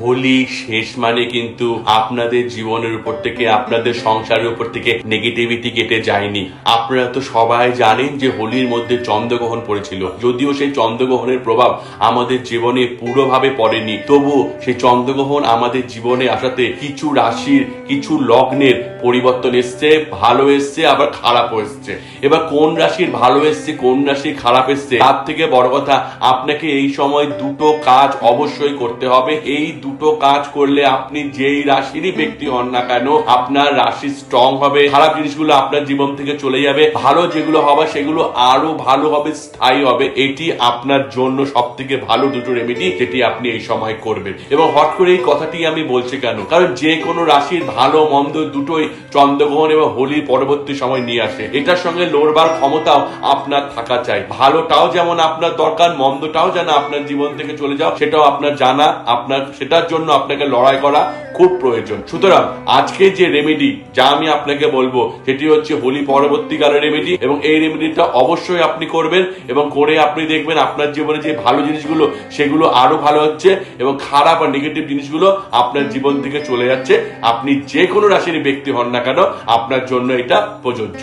হোলি শেষ মানে কিন্তু আপনাদের জীবনের উপর থেকে, আপনাদের সংসারের উপর থেকে নেগেটিভিটি কেটে যায়নি। আপনারা তো সবাই জানেন যে হোলির মধ্যে চন্দ্রগ্রহণ পড়েছিল। যদিও সেই চন্দ্রগ্রহণের প্রভাব আমাদের জীবনে পুরোভাবে পড়েনি, তবু সেই চন্দ্রগ্রহণ আমাদের জীবনে আসাতে কিছু রাশির, কিছু লগ্নের পরিবর্তন এসছে, ভালো এসছে, আবার খারাপ এসছে। এবার কোন রাশির ভালো এসছে, কোন রাশির খারাপ এসছে, তার থেকে বড় কথা, আপনাকে এই সময় দুটো কাজ অবশ্যই করতে হবে। এই দুটো কাজ করলে আপনি যেই রাশিরই ব্যক্তি হন না কেন, আপনার রাশি স্ট্রং হবে, খারাপ জিনিসগুলো আপনার জীবন থেকে চলে যাবে, ভালো যেগুলো হবে সেগুলো আরও ভালো হবে, স্থায়ী হবে। এটি আপনার জন্য সব থেকে ভালো দুটো রেমেডি যেটি আপনি এই সময় করবেন। এবং হট করে এই কথাটি আমি বলছি কেন? কারণ যে কোনো রাশির ভালো, মন্দ দুটোই চন্দ্রগ্রহণ এবং হোলির পরবর্তী সময় নিয়ে আসে। এটার সঙ্গে লড়বার ক্ষমতাও আপনার থাকা চাই। ভালোটাও যেমন আপনার দরকার, মন্দটাও যেন আপনার জীবন থেকে চলে যাও, সেটাও আপনার জানা, আপনার সেটার জন্য আপনাকে লড়াই করা খুব প্রয়োজন। সুতরাং আজকে যে রেমেডি যা আমি আপনাকে বলব, সেটি হচ্ছে হোলি পরবর্তীকালের রেমেডি এবং এই রেমেডিটা অবশ্যই আপনি করবেন এবং করে আপনি দেখবেন আপনার জীবনে যে ভালো জিনিসগুলো, সেগুলো আরও ভালো হচ্ছে এবং খারাপ আর নেগেটিভ জিনিসগুলো আপনার জীবন থেকে চলে যাচ্ছে। আপনি যে কোনো রাশির ব্যক্তি হন না কেন, আপনার জন্য এটা প্রযোজ্য।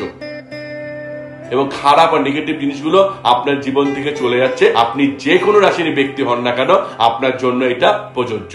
এবং খারাপ আর নেগেটিভ জিনিসগুলো আপনার জীবন থেকে চলে যাচ্ছে। আপনি যে কোনো রাশির ব্যক্তি হন না কেন, আপনার জন্য এটা প্রযোজ্য।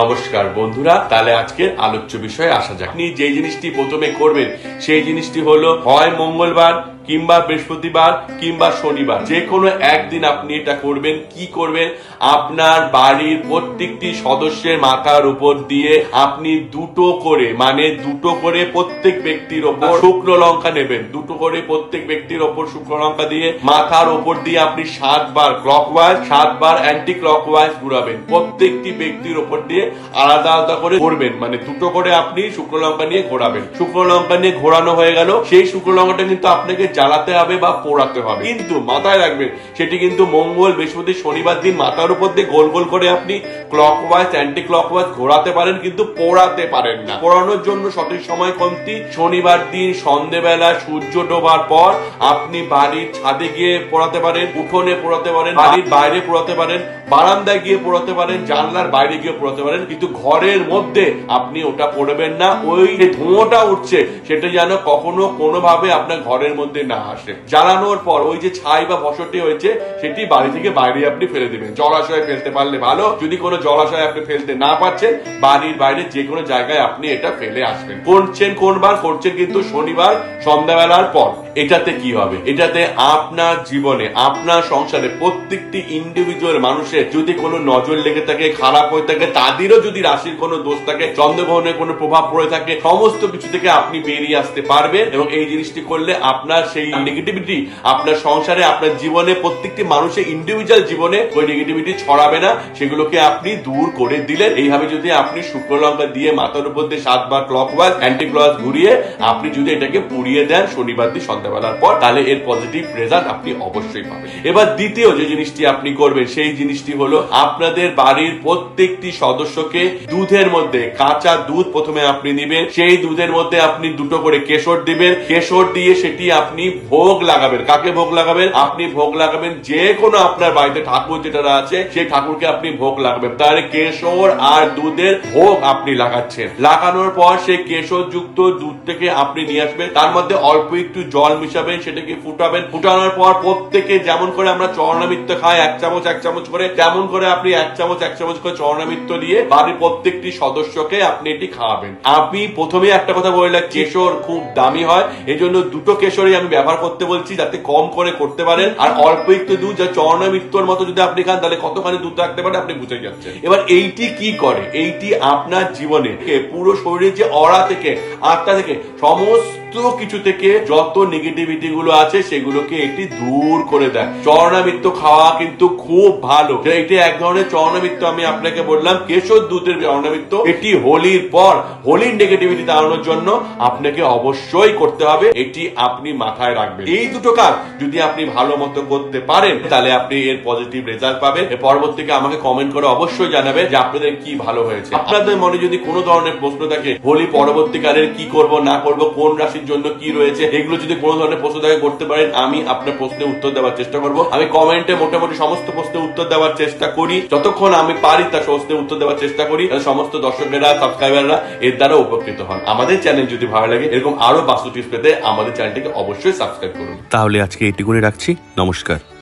নমস্কার বন্ধুরা, তাহলে আজকে আলোচ্য বিষয়ে আসা যাক। আপনি যে জিনিসটি প্রথমে করবেন, সেই জিনিসটি হলো, হয় মঙ্গলবার কিংবা বৃহস্পতিবার কিংবা শনিবার, যে কোনো একদিন আপনি এটা করবেন। কি করবেন? আপনার বাড়ির প্রত্যেকটি সদস্যের মাথার উপর দিয়ে আপনি দুটো করে মানে দুটো করে প্রত্যেক ব্যক্তির ওপর শুকনো লঙ্কা নেবেন। দুটো করে প্রত্যেক ব্যক্তির ওপর শুকনো লঙ্কা দিয়ে মাথার ওপর দিয়ে আপনি সাতবার ক্লকওয়াইজ সাতবার অ্যান্টি ক্লকওয়াইজ ঘুরাবেন। প্রত্যেকটি ব্যক্তির ওপর দিয়ে আলাদা আলাদা করে ঘুরবেন। মানে দুটো করে আপনি শুকনো লঙ্কা নিয়ে ঘোরাবেন। শুকনো লঙ্কা নিয়ে ঘোরানো হয়ে গেল। সেই শুকনো লঙ্কাটা কিন্তু আপনাকে জ্বালাতে হবে বা পোড়াতে হবে। কিন্তু মাথায় রাখবেন, সেটি কিন্তু মঙ্গল, বৃহস্পতি, শনিবার দিন মাথার উপর দিয়ে গোল গোল করে আপনি ক্লকওয়াইজ অ্যান্টি ক্লকওয়াইজ ঘোরাতে পারেন, কিন্তু পোড়াতে পারেন না। পোড়ানোর জন্য সঠিক সময় কমতি শনিবার দিন সন্ধেবেলা সূর্য ডোবার পর আপনি বাড়ির ছাদে গিয়ে পোড়াতে পারেন, উঠোনে পোড়াতে পারেন, বাড়ির বাইরে পোড়াতে পারেন বারান্দায় গিয়ে পোড়াতে পারেন, জানলার বাইরে গিয়ে পোড়াতে পারেন, কিন্তু ঘরের মধ্যে আপনি ওটা পড়বেন না। ওই যে ধোঁয়াটা উঠছে, সেটা যেন কখনো কোনোভাবে আপনার ঘরের মধ্যে না আসে। জ্বালানোর পর ওই যে ছাই বা ফসলটি হয়েছে, সেটি বাড়ি থেকে বাইরে আপনি ফেলে দিবেন। জলাশয়ে ফেলতে পারলে ভালো, যদি কোনো জলাশয়ে আপনি ফেলতে না পারছেন, বাড়ির বাইরে যে কোনো জায়গায় আপনি এটা ফেলে আসবেন। করছেন কোনবার? করছেন কিন্তু শনিবার, সন্ধ্যাবেলার পর। এটাতে কি হবে? এটাতে আপনার জীবনে, আপনার সংসারে প্রত্যেকটি ইন্ডিভিজুয়াল মানুষের যদি কোনো নজর লেগে থাকে, খারাপ হয়ে থাকে, তাদেরও যদি রাশির কোনো দোষ থাকে, চন্দ্রগ্রহণের কোনো প্রভাব পড়ে থাকে, সমস্ত কিছু থেকে আপনি বেরিয়ে আসতে পারবেন এবং এই জিনিসটি করলে আপনার সেই নেগেটিভিটি আপনার সংসারে, আপনার জীবনে প্রত্যেকটি মানুষের ইন্ডিভিজুয়াল জীবনে ওই নেগেটিভিটি ছড়াবে না। সেগুলোকে আপনি দূর করে দিলেন। এইভাবে যদি আপনি শুক্র লঙ্কা দিয়ে মাথার উপর দিয়ে সাতবার ক্লক ওয়াইজ অ্যান্টি ক্লক ঘুরিয়ে আপনি যদি এটাকে পুড়িয়ে দেন শনিবার দিন সন্ধ্যাবেলার পর, তাহলে এর পজিটিভ রেজাল্ট আপনি অবশ্যই পাবেন। এবার দ্বিতীয় যে জিনিসটি আপনি করবেন, সেই জিনিসটি হলো? আপনাদের বাড়ির প্রত্যেকটি সদস্যকে দুধের মধ্যে কাঁচা দুধ প্রথমে আপনি নিবেন, সেই দুধের মধ্যে আপনি দুটো করে কেশর দিবেন। কেশর দিয়ে সেটি আপনি ভোগ লাগাবেন। কাকে ভোগ লাগাবেন? আপনি ভোগ লাগাবেন যে কোনো আপনার বাড়িতে ঠাকুর যেটা আছে, সেই ঠাকুরকে আপনি ভোগ লাগাবেন। তাহলে কেশর আর দুধের ভোগ আপনি লাগাচ্ছেন। লাগানোর পর সেই কেশর যুক্ত দুধ থেকে আপনি নিয়ে আসবেন। তার মধ্যে অল্প একটু জল মিশাবেন, সেটাকে ফুটাবেন। ফুটানোর পর প্রত্যেকে যেমন করে আমরা চরণামিত্ত খাই, এক চামচ এক চামচ করে তেমন করে আপনি এক চামচ এক চামচ করে চরণামিত্ত দিয়ে বাড়ির প্রত্যেকটি সদস্যকে আপনি এটি খাওয়াবেন। আপনি প্রথমে একটা কথা বলে কেশর খুব দামি হয় এই জন্য দুটো কেশরই আমি ব্যবহার করতে বলছি যাতে কম করে করতে পারেন। আর অল্প একটু দুধ, যা চরণামিত্তর মতো যদি আপনি খান, তাহলে কতখানি দুধ রাখতে পারেন আপনি বুঝে যাচ্ছেন। এবার এইটি কি করে? এইটি আপনার জীবনে পুরো শরীরের যে অরা থেকে, আত্মা থেকে, সমস্ত কিছু থেকে যত নেগেটিভিটি গুলো আছে, সেগুলোকে এটি দূর করে দেয়। চরণামিত্ত খাওয়া কিন্তু খুব ভালো। এটি এক ধরনের চরণামিত্ত আমি আপনাকে বললাম, কেশর দুধের চরণামিত্ত এটি হোলির পর, হোলির নেগেটিভিটি তাড়ানোর জন্য আপনাকে অবশ্যই করতে হবে। এটি আপনি মাথায় রাখবেন। এই দুটো কাজ যদি আপনি ভালো মতো করতে পারেন, তাহলে আপনি এর পজিটিভ রেজাল্ট পাবেন। পরবর্তীকে আমাকে কমেন্ট করে অবশ্যই জানাবেন যে আপনাদের কি ভালো হয়েছে। আপনাদের মনে যদি কোনো ধরনের প্রশ্ন থাকে, হোলি পরবর্তীকালের কি করব, না করব, কোন রাশি বাড়ির জন্য কি রয়েছে, এগুলো যদি কোনো ধরনের প্রশ্ন থাকে, করতে পারেন। আমি আপনার প্রশ্নের উত্তর দেওয়ার চেষ্টা করব। আমি কমেন্টে মোটামুটি সমস্ত প্রশ্নের উত্তর দেওয়ার চেষ্টা করি। যতক্ষণ আমি পারি তার প্রশ্নের উত্তর দেওয়ার চেষ্টা করি। সমস্ত দর্শকেরা সাবস্ক্রাইবাররা এর দ্বারা উপকৃত হন। আমাদের চ্যানেল যদি ভালো লাগে, এরকম আরও বাস্তু টিপস পেতে আমাদের চ্যানেলটিকে অবশ্যই সাবস্ক্রাইব করুন। তাহলে আজকে এটি করে রাখছি। নমস্কার।